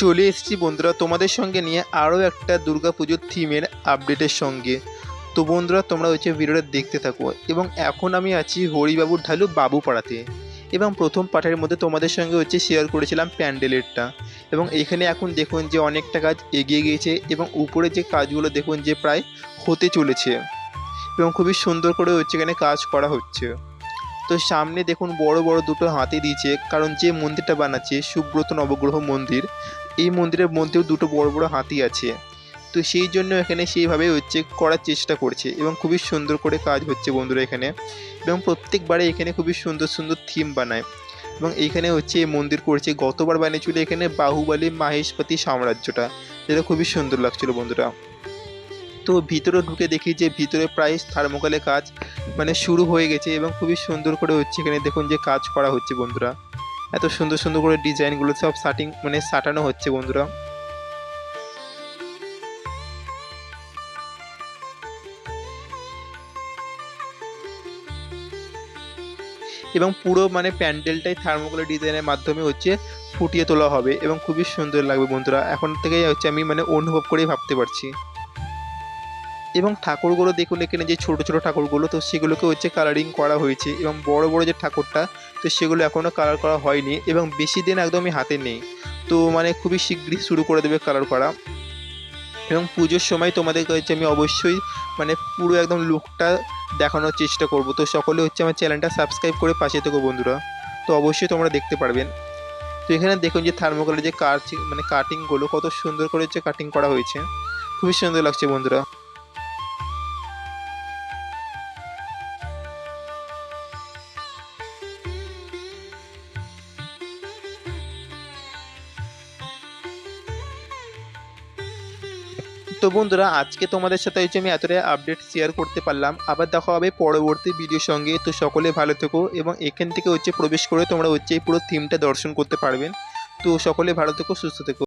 চলে এসেছি বন্ধুরা তোমাদের সঙ্গে নিয়ে আরও একটা দুর্গাপুজোর থিমের আপডেটের সঙ্গে। তো বন্ধুরা, তোমরা হচ্ছে ভিডিওটা দেখতে থাকো। এবং এখন আমি আছি হরিবাবুর ঢালু বাবুপাড়াতে। এবং প্রথম পাঠের মধ্যে তোমাদের সঙ্গে হচ্ছে শেয়ার করেছিলাম প্যান্ডেলেরটা। এবং এখানে এখন দেখুন যে অনেকটা কাজ এগিয়ে গিয়েছে এবং উপরে যে কাজগুলো দেখুন যে প্রায় হতে চলেছে। এবং খুবই সুন্দর করে হচ্ছে এখানে কাজ করা হচ্ছে। তো সামনে দেখুন বড় বড় দুটো হাতি দিয়েছে, কারণ যে মন্দিরটা বানাচ্ছে সুব্রত নবগ্রহ মন্দির, এই মন্দিরের মধ্যেও দুটো বড় বড় হাতি আছে। তো সেই জন্য এখানে সেইভাবে হচ্ছে করার চেষ্টা করছে এবং খুবই সুন্দর করে কাজ হচ্ছে বন্ধুরা এখানে। এবং প্রত্যেকবারে এখানে খুবই সুন্দর সুন্দর থিম বানায়। এবং এইখানে হচ্ছে এই মন্দির করছে, গতবার বানিয়েছিল এখানে বাহুবলী মাহেশপতি সাম্রাজ্যটা। যেটা খুবই সুন্দর লাগছিল বন্ধুরা। তো ভিতরে ঢুকে দেখি যে ভিতরে প্রায় থার্মোকলে কাজ মানে শুরু হয়ে গেছে এবং খুবই সুন্দর করে হচ্ছে এখানে দেখুন যে কাজ করা হচ্ছে বন্ধুরা। এত সুন্দর সুন্দর করে ডিজাইনগুলো সব সাটিং মানে সাটানো হচ্ছে বন্ধুরা। এবং পুরো মানে প্যান্ডেলটাই থার্মোকলের ডিজাইনের মাধ্যমে হচ্ছে ফুটিয়ে তোলা হবে এবং খুবই সুন্দর লাগবে বন্ধুরা। এখন থেকেই হচ্ছে আমি মানে অনুভব করেই ভাবতে পারছি। এবং ঠাকুরগুলো দেখুন এখানে যে ছোট ছোট ঠাকুরগুলো, তো সেগুলোকে হচ্ছে কালারিং করা হয়েছে এবং বড় বড় যে ঠাকুরটা, তো সেগুলো এখনও কালার করা হয়নি এবং বেশি দিন একদমই হাতে নেই। তো মানে খুবই শীঘ্রই শুরু করে দেবে কালার করা। এবং পুজোর সময় তোমাদের হচ্ছে আমি অবশ্যই মানে পুরো একদম লুকটা দেখানোর চেষ্টা করব। তো সকলে হচ্ছে আমার চ্যানেলটা সাবস্ক্রাইব করে পাশে থেকো বন্ধুরা। তো অবশ্যই তোমরা দেখতে পারবেন। তো এখানে দেখুন যে থার্মোকলের যে কাট মানে কাটিংগুলো কত সুন্দর করে হচ্ছে কাটিং করা হয়েছে। খুবই সুন্দর লাগছে বন্ধুরা। তো বন্ধুরা, আজকে তোমাদের সাথে হচ্ছে আমি এতটাই আপডেট শেয়ার করতে পারলাম। আবার দেখা হবে পরবর্তী ভিডিওর সঙ্গে। তো সকলে ভালো থেকো এবং এখান থেকে হচ্ছে প্রবেশ করে তোমরা হচ্ছে এই পুরো থিমটা দর্শন করতে পারবেন তো সকলে ভালো থেকো, সুস্থ থেকো।